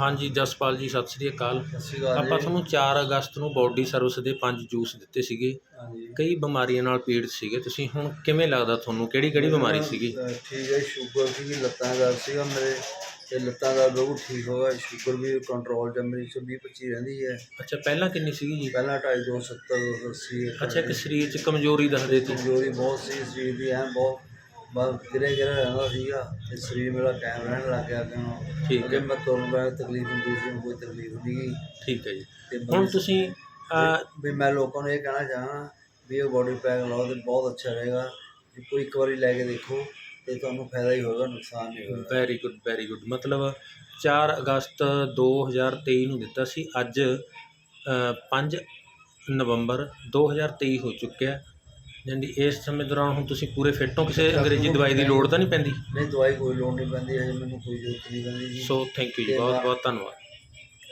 ਹਾਂਜੀ ਜਸਪਾਲ ਜੀ ਸਤਿ ਸ੍ਰੀ ਅਕਾਲ। ਆਪਾਂ ਤੁਹਾਨੂੰ 4 ਅਗਸਤ ਨੂੰ ਬੋਡੀ ਸਰਵਿਸ ਦੇ ਪੰਜ ਜੂਸ ਦਿੱਤੇ ਸੀਗੇ। ਕਈ ਬਿਮਾਰੀਆਂ ਨਾਲ ਪੀੜਤ ਸੀਗੇ। ਤੁਸੀਂ ਹੁਣ ਕਿਵੇਂ ਲੱਗਦਾ ਤੁਹਾਨੂੰ? ਕਿਹੜੀ ਕਿਹੜੀ ਬਿਮਾਰੀ ਸੀਗੀ? ਠੀਕ ਹੈ ਸ਼ੂਗਰ ਸੀਗੀ ਲੱਤਾਂ ਦਾ ਸੀਗਾ ਮੇਰੇ। ਤੇ ਲੱਤਾਂ ਦਾ ਬਿਲਕੁਲ ਠੀਕ ਹੋ ਗਿਆ। ਸ਼ੂਗਰ ਵੀ ਕੰਟਰੋਲ 'ਚ ਮੇਰੀ 120 25 ਰਹਿੰਦੀ ਹੈ। ਅੱਛਾ ਪਹਿਲਾਂ ਕਿੰਨੀ ਸੀਗੀ ਜੀ? ਪਹਿਲਾਂ 2.5 270 280 ਅੱਛਾ ਇੱਕ ਸਰੀਰ 'ਚ ਕਮਜ਼ੋਰੀ ਦੱਸਦੇ ਸੀ ਕਮਜ਼ੋਰੀ ਬਹੁਤ ਸੀ ਸਰੀਰ ਦੀ ਐ ਬਹੁਤ ਬਸ ਗਿਰੇ ਗਿਰੇ ਰਹਿੰਦਾ ਸੀਗਾ ਤੇ ਸਰੀਰ ਮੇਰਾ ਕਾਇਮ ਰਹਿਣ ਲੱਗ ਗਿਆ ਕਿਉਂ ਠੀਕ ਹੈ। ਮੈਂ ਤੁਰਨ ਬੈ ਤਕਲੀਫ ਹੁੰਦੀ ਸੀ ਕੋਈ ਤਕਲੀਫ ਨਹੀਂ ਠੀਕ ਹੈ ਜੀ। ਹੁਣ ਤੁਸੀਂ ਵੀ ਮੈਂ ਲੋਕਾਂ ਨੂੰ ਇਹ ਕਹਿਣਾ ਚਾਹਾਂ ਵੀ ਇਹ ਬੋਡੀ ਪੈਕ ਲਾਓ ਤੇ ਬਹੁਤ ਅੱਛਾ ਰਹੇਗਾ। ਜੇ ਕੋਈ ਇੱਕ ਵਾਰੀ ਲੈ ਕੇ ਦੇਖੋ ਤੇ ਤੁਹਾਨੂੰ ਫਾਇਦਾ ਹੀ ਹੋਏਗਾ ਨੁਕਸਾਨ ਨਹੀਂ ਹੋਏਗਾ। ਵੈਰੀ ਗੁੱਡ ਵੈਰੀ ਗੁੱਡ ਮਤਲਬ 4 ਅਗਸਤ 2023 ਨੂੰ ਦਿੱਤਾ ਸੀ। ਅੱਜ ਅ, 5 ਨਵੰਬਰ 2023 ਹੋ ਚੁੱਕਿਆ। ਜਾਂਦੀ ਇਸ ਸਮੇਂ ਦੌਰਾਨ ਹੁਣ ਤੁਸੀਂ ਪੂਰੇ ਫਿੱਟ ਹੋ? ਕਿਸੇ ਅੰਗਰੇਜ਼ੀ ਦਵਾਈ ਦੀ ਲੋੜ ਤਾਂ ਨਹੀਂ ਪੈਂਦੀ? ਨਹੀਂ ਦਵਾਈ ਕੋਈ ਲੋੜ ਨਹੀਂ ਪੈਂਦੀ ਹੈ ਮੈਨੂੰ ਕੋਈ ਜ਼ਰੂਰਤ ਨਹੀਂ ਪੈਂਦੀ ਜੀ। ਸੋ ਥੈਂਕ ਯੂ ਜੀ ਬਹੁਤ ਬਹੁਤ ਧੰਨਵਾਦ।